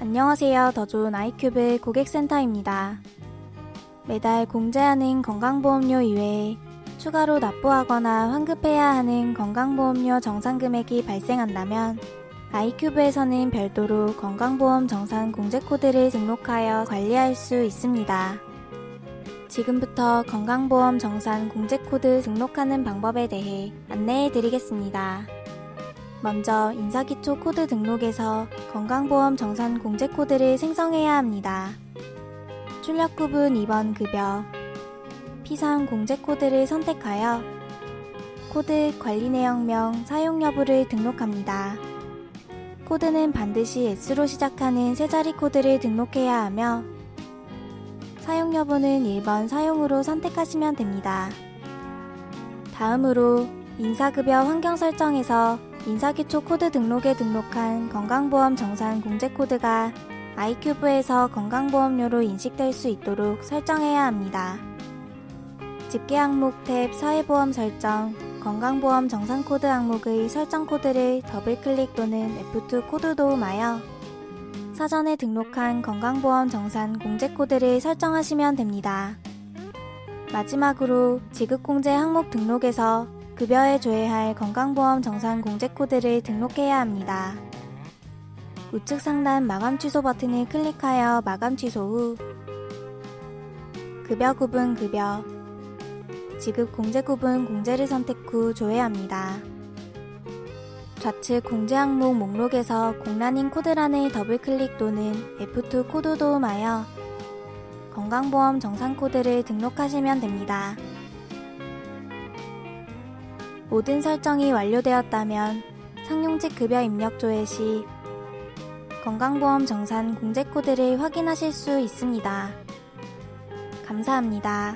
안녕하세요. 더 좋은 아이큐브 고객센터입니다. 매달 공제하는 건강보험료 이외에 추가로 납부하거나 환급해야 하는 건강보험료 정산 금액이 발생한다면 아이큐브에서는 별도로 건강보험 정산 공제 코드를 등록하여 관리할 수 있습니다. 지금부터 건강보험 정산 공제 코드 등록하는 방법에 대해 안내해 드리겠습니다. 먼저 인사기초 코드 등록에서 건강보험 정산 공제 코드를 생성해야 합니다. 출력 구분 2번 급여 P3 공제 코드를 선택하여 코드 관리 내역명 사용 여부를 등록합니다. 코드는 반드시 S로 시작하는 세 자리 코드를 등록해야 하며 사용 여부는 1번 사용으로 선택하시면 됩니다. 다음으로 인사급여 환경 설정에서 인사기초 코드 등록에 등록한 건강보험 정산 공제 코드가 아이큐브에서 건강보험료로 인식될 수 있도록 설정해야 합니다. 집계 항목 탭 사회보험 설정, 건강보험 정산 코드 항목의 설정 코드를 더블 클릭 또는 F2 코드 도움하여 사전에 등록한 건강보험 정산 공제 코드를 설정하시면 됩니다. 마지막으로 지급공제 항목 등록에서 급여에 조회할 건강보험 정산 공제 코드를 등록해야 합니다. 우측 상단 마감 취소 버튼을 클릭하여 마감 취소 후 급여 구분 급여 지급 공제 구분 공제를 선택 후 조회합니다. 좌측 공제 항목 목록에서 공란인 코드란을 더블 클릭 또는 F2 코드 도움하여 건강보험 정산 코드를 등록하시면 됩니다. 모든 설정이 완료되었다면 상용직 급여 입력 조회 시 건강보험 정산 공제 코드를 확인하실 수 있습니다. 감사합니다.